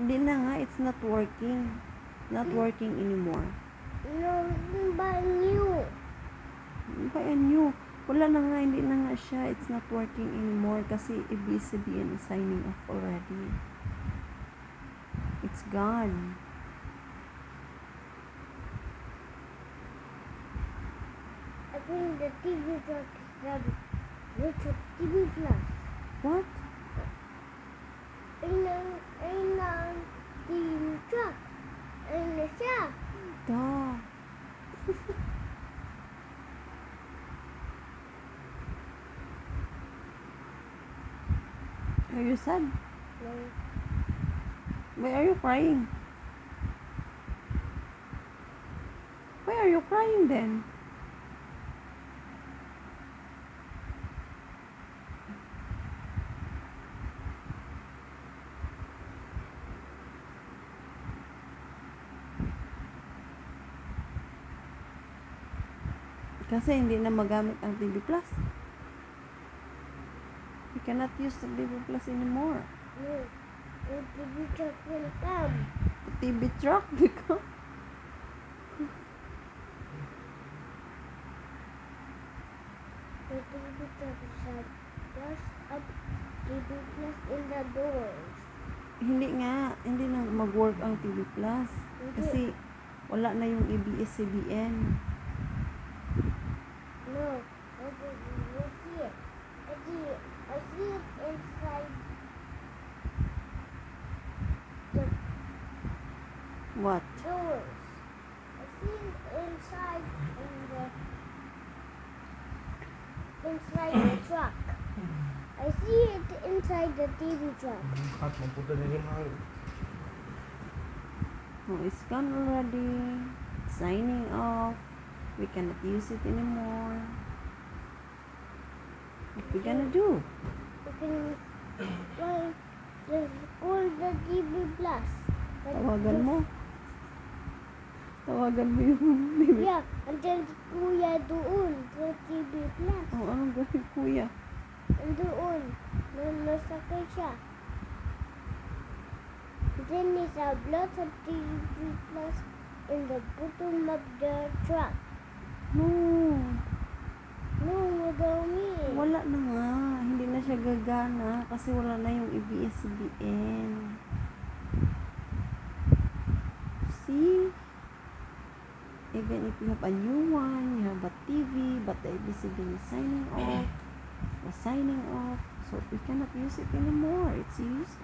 Hindi na nga, it's not working. Not working anymore. No, ba new? Kaya nyo, wala na nga, hindi na nga siya. It's not working anymore kasi ABCBN is signing off already. It's gone. I think the TV. What's a TV flash? What? Ayun ang, ayun ang TV truck. Ayun na siya. Duh. Are you sad? No, Why are you crying? Why are you crying then? Kasi hindi na magamit ang TV Plus. You cannot use the TV Plus anymore. no. The TV truck will come. The TV truck because The TV truck plus up TV plus in the doors. hindi nga, hindi na mag-work ang TV Plus. Kasi wala na yung ABS-CBN. No, What? doors. I see it inside in the inside the truck. I see it inside the TV truck. Kat, magpunta na yung. Oh, it's gone already. Signing off. We cannot use it anymore. What we gonna do? We can well, just call the TV plus. Tawagan mo. Tawagan mo yung baby. Yeah, until kuya doon sa TV plus. Oh, anong gawin kuya? Doon, nasakay siya. Then is a lot of TV plus in the bottom of the truck. No. No, madami. Wala na nga. Hindi na siya gagana kasi wala na yung ABS-CBN. See? Even if you have a new one, you have a TV, but the ABS-CBN is signing off, was signing off, so we cannot use it anymore. It's used